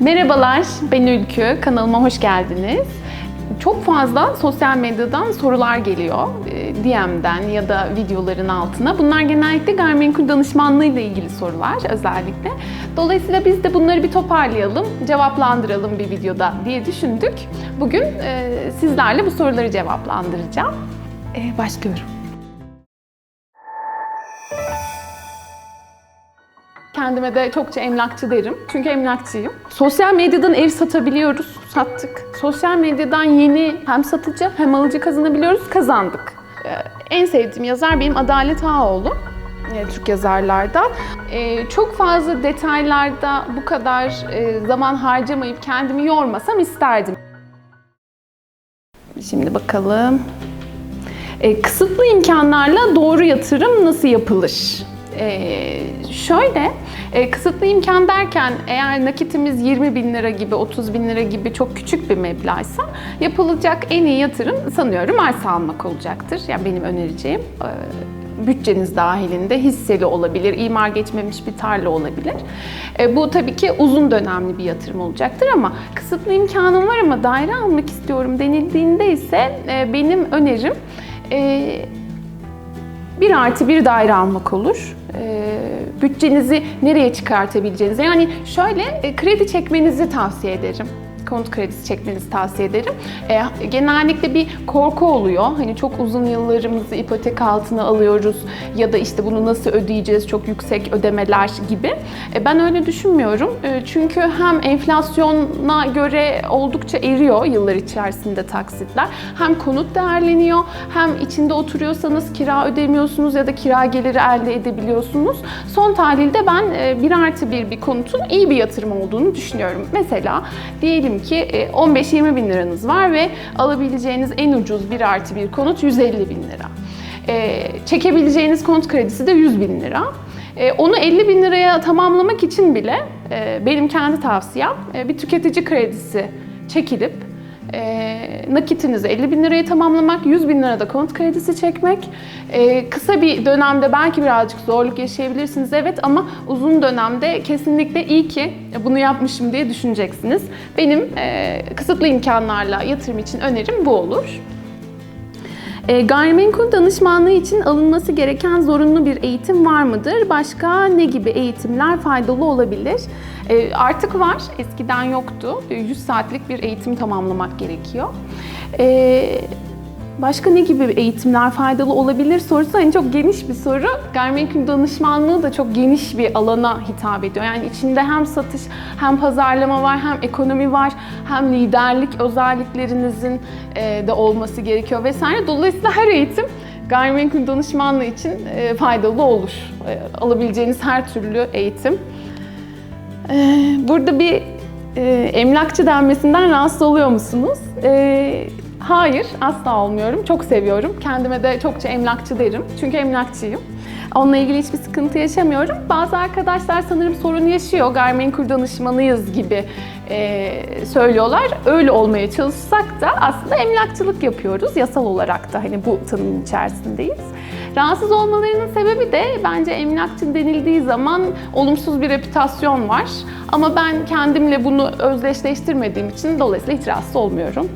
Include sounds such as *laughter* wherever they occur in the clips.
Merhabalar, ben Ülkü. Kanalıma hoş geldiniz. Çok fazla sosyal medyadan sorular geliyor. e, DM'den ya da videoların altına. Bunlar genellikle gayrimenkul danışmanlığı ile ilgili sorular özellikle. Dolayısıyla biz de bunları bir toparlayalım, cevaplandıralım bir videoda diye düşündük. Bugün e, sizlerle bu soruları cevaplandıracağım. E, başlıyorum. Kendime de çokça emlakçı derim. Çünkü emlakçıyım. Sosyal medyadan ev satabiliyoruz. Sattık. Sosyal medyadan yeni hem satıcı hem alıcı kazanabiliyoruz. Kazandık. Ee, en sevdiğim yazar benim Adalet Ağoğlu. e, Türk yazarlarda. Ee, çok fazla detaylarda bu kadar e, zaman harcamayıp kendimi yormasam isterdim. Şimdi bakalım. E, kısıtlı imkanlarla doğru yatırım nasıl yapılır? Şöyle, e, kısıtlı imkan derken eğer nakitimiz 20 bin lira gibi, 30 bin lira gibi çok küçük bir meblağsa yapılacak en iyi yatırım sanıyorum arsa almak olacaktır. Yani benim önereceğim. E, bütçeniz dahilinde hisseli olabilir, imar geçmemiş bir tarla olabilir. E, bu tabii ki uzun dönemli bir yatırım olacaktır ama kısıtlı imkanım var ama daire almak istiyorum denildiğinde ise e, benim önerim e, bir artı bir daire almak olur. E, bütçenizi nereye çıkartabileceğinizi yani şöyle e, kredi çekmenizi tavsiye ederim konut kredisi çekmenizi tavsiye ederim. E, genellikle bir korku oluyor. Hani çok uzun yıllarımızı ipotek altına alıyoruz ya da işte bunu nasıl ödeyeceğiz, çok yüksek ödemeler gibi. E, ben öyle düşünmüyorum. E, çünkü hem enflasyona göre oldukça eriyor yıllar içerisinde taksitler. Hem konut değerleniyor, hem içinde oturuyorsanız kira ödemiyorsunuz ya da kira geliri elde edebiliyorsunuz. Son tahlilde ben e, bir artı bir bir konutun iyi bir yatırım olduğunu düşünüyorum. Mesela diyelim ki e, 15-20 bin liranız var ve alabileceğiniz en ucuz bir artı bir konut 150 bin lira. E, çekebileceğiniz konut kredisi de 100 bin lira. E, Onu 50 bin liraya tamamlamak için bile e, benim kendi tavsiyem e, bir tüketici kredisi çekilip e, nakitinizi 50 bin liraya tamamlamak, 100 bin lirada konut kredisi çekmek. E, kısa bir dönemde belki birazcık zorluk yaşayabilirsiniz evet ama uzun dönemde kesinlikle iyi ki bunu yapmışım diye düşüneceksiniz. Benim e, kısıtlı imkanlarla yatırım için önerim bu olur. E, gayrimenkul danışmanlığı için alınması gereken zorunlu bir eğitim var mıdır? Başka ne gibi eğitimler faydalı olabilir? E, artık var, eskiden yoktu. E, 100 saatlik bir eğitim tamamlamak gerekiyor. E, Başka ne gibi eğitimler faydalı olabilir sorusu hani çok geniş bir soru. Gayrimenkul danışmanlığı da çok geniş bir alana hitap ediyor. Yani içinde hem satış hem pazarlama var, hem ekonomi var, hem liderlik özelliklerinizin e, de olması gerekiyor vesaire. Dolayısıyla her eğitim gayrimenkul danışmanlığı için e, faydalı olur. E, Alabileceğiniz her türlü eğitim. E, Burada bir e, emlakçı denmesinden rahatsız oluyor musunuz? E, hayır, asla olmuyorum. Çok seviyorum. Kendime de çokça emlakçı derim. Çünkü emlakçıyım. Onunla ilgili hiçbir sıkıntı yaşamıyorum. Bazı arkadaşlar sanırım sorun yaşıyor. Gayrimenkul danışmanıyız gibi e, söylüyorlar. Öyle olmaya çalışsak da aslında emlakçılık yapıyoruz. Yasal olarak da hani bu tanımın içerisindeyiz. Rahatsız olmalarının sebebi de bence emlakçı denildiği zaman olumsuz bir reputasyon var. Ama ben kendimle bunu özdeşleştirmediğim için dolayısıyla hiç rahatsız olmuyorum.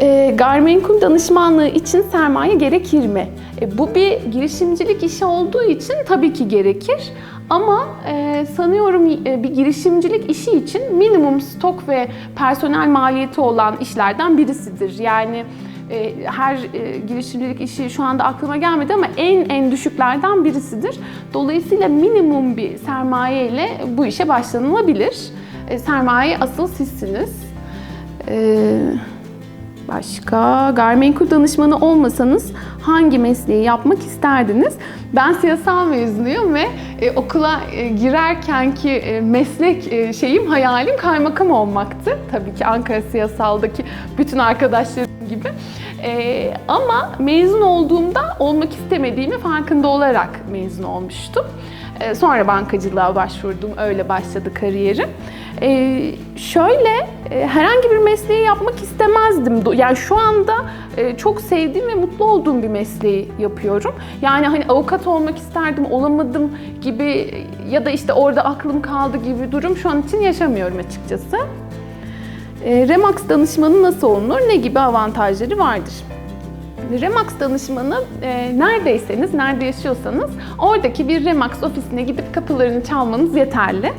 E, gayrimenkul danışmanlığı için sermaye gerekir mi? E, bu bir girişimcilik işi olduğu için tabii ki gerekir. Ama e, sanıyorum e, bir girişimcilik işi için minimum stok ve personel maliyeti olan işlerden birisidir. Yani e, her e, girişimcilik işi şu anda aklıma gelmedi ama en en düşüklerden birisidir. Dolayısıyla minimum bir sermaye ile bu işe başlanılabilir. E, sermaye asıl sizsiniz. Eee Başka gayrimenkul danışmanı olmasanız hangi mesleği yapmak isterdiniz? Ben siyasal mezunuyum ve e, okula e, girerkenki e, meslek e, şeyim, hayalim kaymakam olmaktı. Tabii ki Ankara Siyasal'daki bütün arkadaşlarım gibi. E, ama mezun olduğumda olmak istemediğimi farkında olarak mezun olmuştum. E, sonra bankacılığa başvurdum. Öyle başladı kariyerim. E, şöyle e, herhangi bir mesleği yapmak istemezdim. Yani şu anda e, çok sevdiğim ve mutlu olduğum bir mesleği yapıyorum. Yani hani avukat olmak isterdim, olamadım gibi ya da işte orada aklım kaldı gibi durum şu an için yaşamıyorum açıkçası. E, Remax danışmanı nasıl olunur? Ne gibi avantajları vardır? Remax danışmanı e, neredeyseniz, nerede yaşıyorsanız oradaki bir Remax ofisine gidip kapılarını çalmanız yeterli.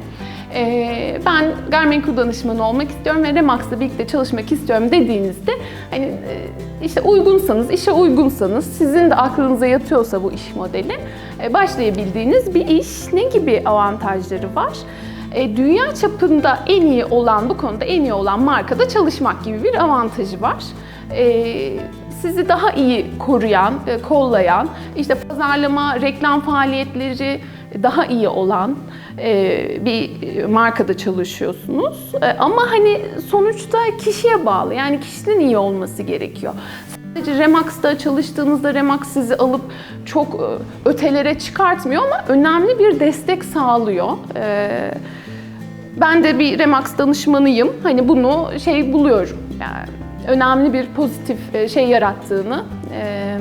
E, ben gayrimenkul danışmanı olmak istiyorum ve Remax'la birlikte çalışmak istiyorum dediğinizde hani e, işte uygunsanız, işe uygunsanız, sizin de aklınıza yatıyorsa bu iş modeli e, başlayabildiğiniz bir iş. Ne gibi avantajları var? E, dünya çapında en iyi olan, bu konuda en iyi olan markada çalışmak gibi bir avantajı var. E, sizi daha iyi koruyan, e, kollayan, işte pazarlama, reklam faaliyetleri daha iyi olan e, bir markada çalışıyorsunuz. E, Ama hani sonuçta kişiye bağlı. Yani kişinin iyi olması gerekiyor. Sadece Remax'ta çalıştığınızda Remax sizi alıp çok e, ötelere çıkartmıyor ama önemli bir destek sağlıyor. E, Ben de bir Remax danışmanıyım. Hani bunu şey buluyorum. Yani önemli bir pozitif e, şey yarattığını e,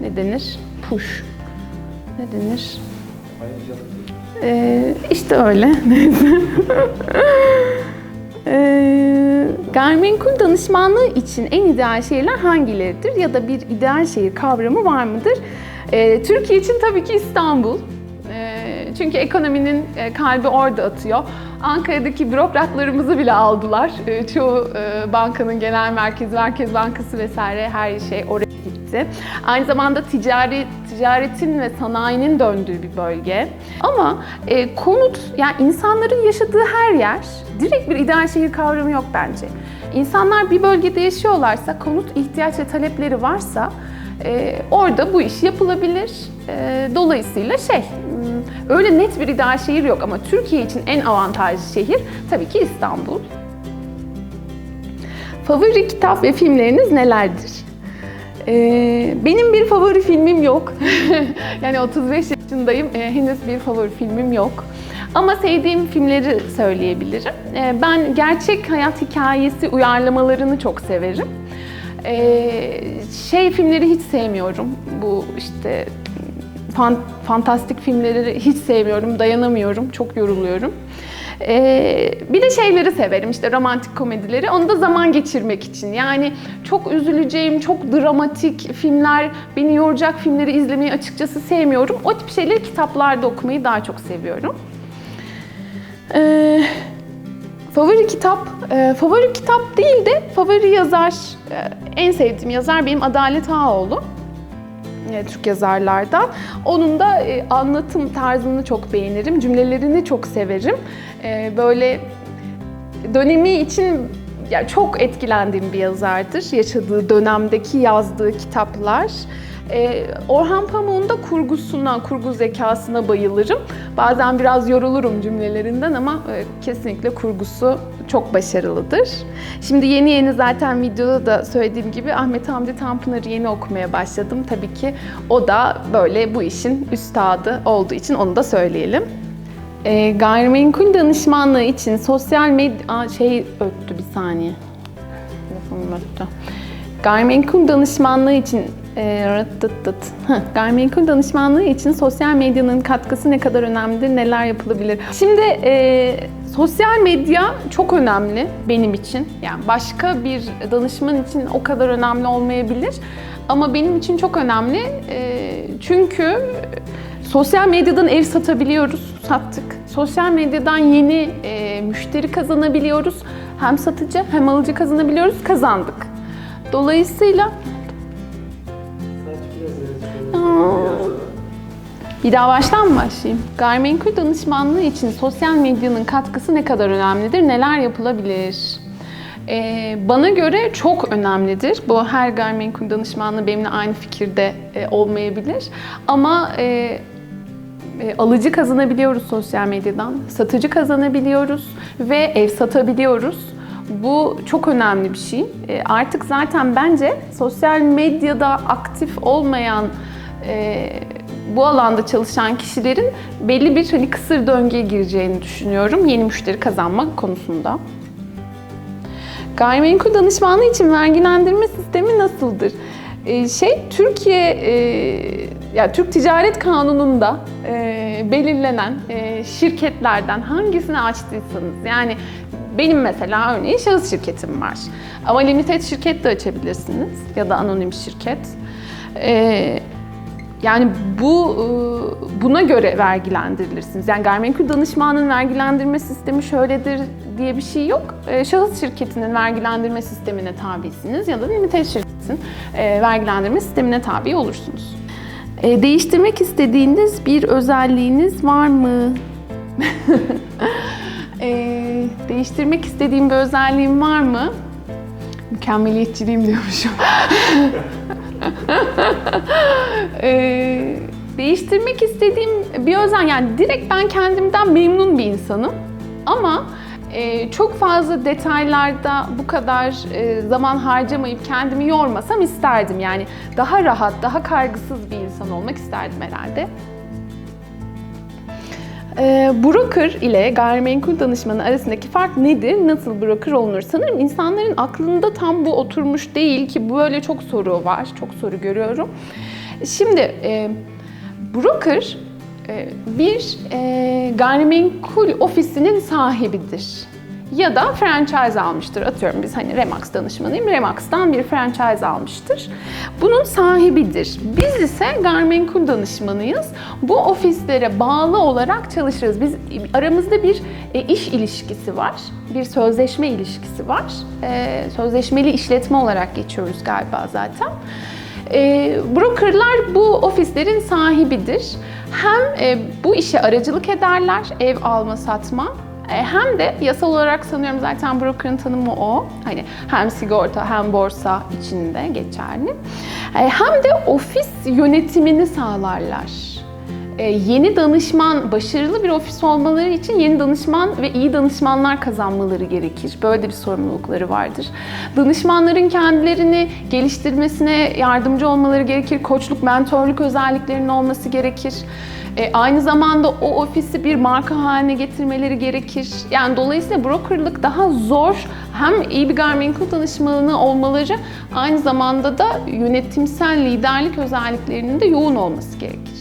ne denir? Push. Ne denir? E, işte öyle. Neyse. *laughs* E, gayrimenkul danışmanlığı için en ideal şehirler hangileridir ya da bir ideal şehir kavramı var mıdır? E, Türkiye için tabii ki İstanbul. E, çünkü ekonominin e, kalbi orada atıyor. Ankara'daki bürokratlarımızı bile aldılar. E, Çoğu e, bankanın genel merkezi, Merkez Bankası vesaire her şey oraya gitti. Aynı zamanda ticari ticaretin ve sanayinin döndüğü bir bölge. Ama e, konut, yani insanların yaşadığı her yer direkt bir ideal şehir kavramı yok bence. İnsanlar bir bölgede yaşıyorlarsa, konut ihtiyaç ve talepleri varsa e, orada bu iş yapılabilir. E, dolayısıyla şey, öyle net bir ideal şehir yok ama Türkiye için en avantajlı şehir tabii ki İstanbul. Favori kitap ve filmleriniz nelerdir? Ee, benim bir favori filmim yok. *laughs* yani 35 yaşındayım, ee, henüz bir favori filmim yok. Ama sevdiğim filmleri söyleyebilirim. Ee, ben gerçek hayat hikayesi uyarlamalarını çok severim. Ee, şey filmleri hiç sevmiyorum. Bu işte fan, fantastik filmleri hiç sevmiyorum, dayanamıyorum, çok yoruluyorum. Ee, bir de şeyleri severim işte romantik komedileri. Onu da zaman geçirmek için. Yani çok üzüleceğim, çok dramatik filmler, beni yoracak filmleri izlemeyi açıkçası sevmiyorum. O tip şeyleri kitaplarda okumayı daha çok seviyorum. Ee, favori kitap, e, favori kitap değil de favori yazar, e, en sevdiğim yazar benim Adalet Ağaoğlu. E, Türk yazarlardan. Onun da e, anlatım tarzını çok beğenirim, cümlelerini çok severim. E, böyle dönemi için ya çok etkilendiğim bir yazardır. Yaşadığı dönemdeki yazdığı kitaplar. E, Orhan Pamuk'un da kurgusuna, kurgu zekasına bayılırım. Bazen biraz yorulurum cümlelerinden ama e, kesinlikle kurgusu çok başarılıdır. Şimdi yeni yeni zaten videoda da söylediğim gibi Ahmet Hamdi Tanpınar'ı yeni okumaya başladım. Tabii ki o da böyle bu işin üstadı olduğu için onu da söyleyelim. E, gayrimenkul danışmanlığı için sosyal medya... şey öttü bir saniye. Telefonum öttü. Gayrimenkul danışmanlığı için e, rıt tıt. Heh, gayrimenkul danışmanlığı için sosyal medyanın katkısı ne kadar önemlidir, neler yapılabilir? Şimdi e, sosyal medya çok önemli benim için. Yani başka bir danışman için o kadar önemli olmayabilir. Ama benim için çok önemli. E, çünkü sosyal medyadan ev satabiliyoruz, sattık. Sosyal medyadan yeni e, müşteri kazanabiliyoruz. Hem satıcı hem alıcı kazanabiliyoruz, kazandık. Dolayısıyla Bir daha baştan mı başlayayım? Gayrimenkul danışmanlığı için sosyal medyanın katkısı ne kadar önemlidir? Neler yapılabilir? Ee, bana göre çok önemlidir. Bu her gayrimenkul danışmanlığı benimle aynı fikirde e, olmayabilir. Ama e, e, alıcı kazanabiliyoruz sosyal medyadan, satıcı kazanabiliyoruz ve ev satabiliyoruz. Bu çok önemli bir şey. E, artık zaten bence sosyal medyada aktif olmayan e, bu alanda çalışan kişilerin belli bir hani kısır döngüye gireceğini düşünüyorum yeni müşteri kazanmak konusunda. Gayrimenkul danışmanlığı için vergilendirme sistemi nasıldır? Ee, şey Türkiye e, ya Türk Ticaret Kanunu'nda e, belirlenen e, şirketlerden hangisini açtıysanız yani benim mesela örneğin şahıs şirketim var. Ama limited şirket de açabilirsiniz ya da anonim şirket. Ee, yani bu e, buna göre vergilendirilirsiniz. Yani gayrimenkul danışmanın vergilendirme sistemi şöyledir diye bir şey yok. E, Şahıs şirketinin vergilendirme sistemine tabisiniz ya da limited şirketin e, vergilendirme sistemine tabi olursunuz. E, Değiştirmek istediğiniz bir özelliğiniz var mı? *laughs* E, Değiştirmek istediğim bir özelliğim var mı? Mükemmeliyetçiliğim diyormuşum. *laughs* Ee, değiştirmek istediğim bir özen yani direkt ben kendimden memnun bir insanım ama e, çok fazla detaylarda bu kadar e, zaman harcamayıp kendimi yormasam isterdim yani daha rahat daha kaygısız bir insan olmak isterdim herhalde. Ee, broker ile gayrimenkul danışmanı arasındaki fark nedir? Nasıl broker olunur? Sanırım insanların aklında tam bu oturmuş değil ki böyle çok soru var, çok soru görüyorum. Şimdi e, broker e, bir e, gayrimenkul ofisinin sahibidir. Ya da franchise almıştır. Atıyorum biz hani Remax danışmanıyım. Remax'tan bir franchise almıştır. Bunun sahibidir. Biz ise gayrimenkul danışmanıyız. Bu ofislere bağlı olarak çalışırız. Biz aramızda bir e, iş ilişkisi var. Bir sözleşme ilişkisi var. E, sözleşmeli işletme olarak geçiyoruz galiba zaten. E, brokerlar bu ofislerin sahibidir. Hem e, bu işe aracılık ederler, ev alma satma hem de yasal olarak sanıyorum zaten broker'ın tanımı o. Hani hem sigorta hem borsa içinde geçerli. E, Hem de ofis yönetimini sağlarlar. E, Yeni danışman, başarılı bir ofis olmaları için yeni danışman ve iyi danışmanlar kazanmaları gerekir. Böyle bir sorumlulukları vardır. Danışmanların kendilerini geliştirmesine yardımcı olmaları gerekir. Koçluk, mentorluk özelliklerinin olması gerekir. E, aynı zamanda o ofisi bir marka haline getirmeleri gerekir. Yani dolayısıyla brokerlık daha zor. Hem iyi bir gayrimenkul danışmanı olmaları aynı zamanda da yönetimsel liderlik özelliklerinin de yoğun olması gerekir.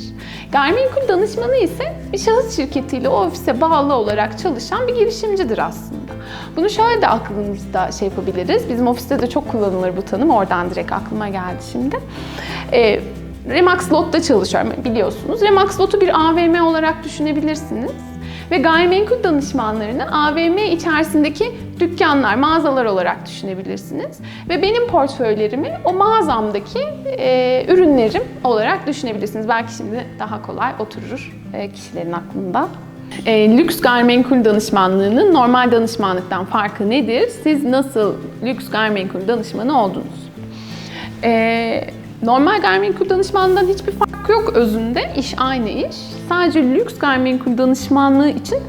Gayrimenkul danışmanı ise bir şahıs şirketiyle o ofise bağlı olarak çalışan bir girişimcidir aslında. Bunu şöyle de aklımızda şey yapabiliriz. Bizim ofiste de çok kullanılır bu tanım. Oradan direkt aklıma geldi şimdi. Ee, Remax Lot'ta çalışıyorum biliyorsunuz. Remax Lot'u bir AVM olarak düşünebilirsiniz. Ve gayrimenkul danışmanlarını AVM içerisindeki dükkanlar, mağazalar olarak düşünebilirsiniz. Ve benim portföylerimi o mağazamdaki e, ürünlerim olarak düşünebilirsiniz. Belki şimdi daha kolay oturur e, kişilerin aklında. E, lüks gayrimenkul danışmanlığının normal danışmanlıktan farkı nedir? Siz nasıl lüks gayrimenkul danışmanı oldunuz? E, normal gayrimenkul danışmanlığından hiçbir fark yok özünde. İş aynı iş. Sadece lüks gayrimenkul danışmanlığı için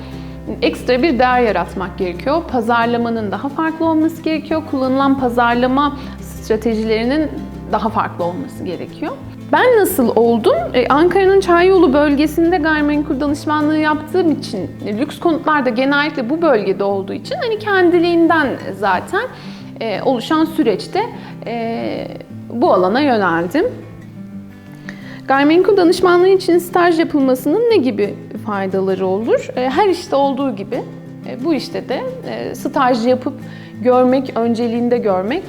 ekstra bir değer yaratmak gerekiyor. Pazarlamanın daha farklı olması gerekiyor. Kullanılan pazarlama stratejilerinin daha farklı olması gerekiyor. Ben nasıl oldum? Ee, Ankara'nın Çayyolu bölgesinde gayrimenkul danışmanlığı yaptığım için, e, lüks konutlar da genellikle bu bölgede olduğu için hani kendiliğinden zaten e, oluşan süreçte e, bu alana yöneldim. Gayrimenkul danışmanlığı için staj yapılmasının ne gibi faydaları olur? E, Her işte olduğu gibi e, bu işte de e, staj yapıp görmek, önceliğinde görmek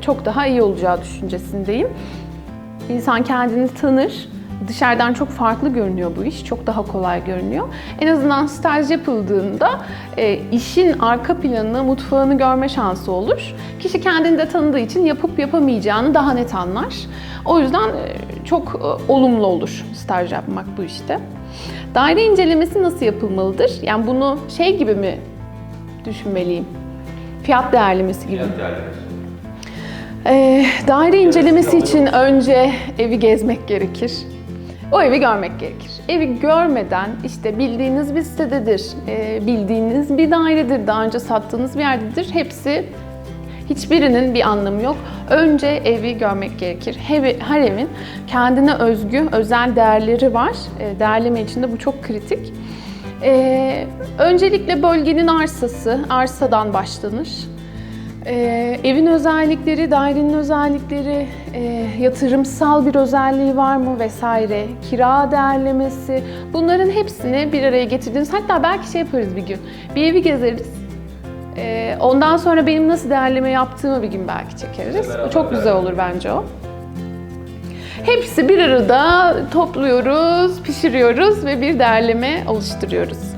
çok daha iyi olacağı düşüncesindeyim. İnsan kendini tanır. Dışarıdan çok farklı görünüyor bu iş, çok daha kolay görünüyor. En azından staj yapıldığında e, işin arka planını, mutfağını görme şansı olur. Kişi kendini de tanıdığı için yapıp yapamayacağını daha net anlar. O yüzden e, çok e, olumlu olur staj yapmak bu işte. Daire incelemesi nasıl yapılmalıdır? Yani bunu şey gibi mi düşünmeliyim? Fiyat değerlemesi gibi. Fiyat değerlemesi. Ee, daire incelemesi için önce evi gezmek gerekir. O evi görmek gerekir. Evi görmeden işte bildiğiniz bir sitededir, e, bildiğiniz bir dairedir, daha önce sattığınız bir yerdedir. Hepsi Hiçbirinin bir anlamı yok. Önce evi görmek gerekir. Her, her evin kendine özgü, özel değerleri var. E, Değerleme için de bu çok kritik. E, öncelikle bölgenin arsası, arsadan başlanır. Ee, evin özellikleri, dairenin özellikleri, e, yatırımsal bir özelliği var mı vesaire, kira değerlemesi bunların hepsini bir araya getirdiğimiz hatta belki şey yaparız bir gün, bir evi gezeriz. Ee, ondan sonra benim nasıl değerleme yaptığımı bir gün belki çekeriz. Beraber Çok güzel olur bence o. Hepsi bir arada topluyoruz, pişiriyoruz ve bir değerleme oluşturuyoruz.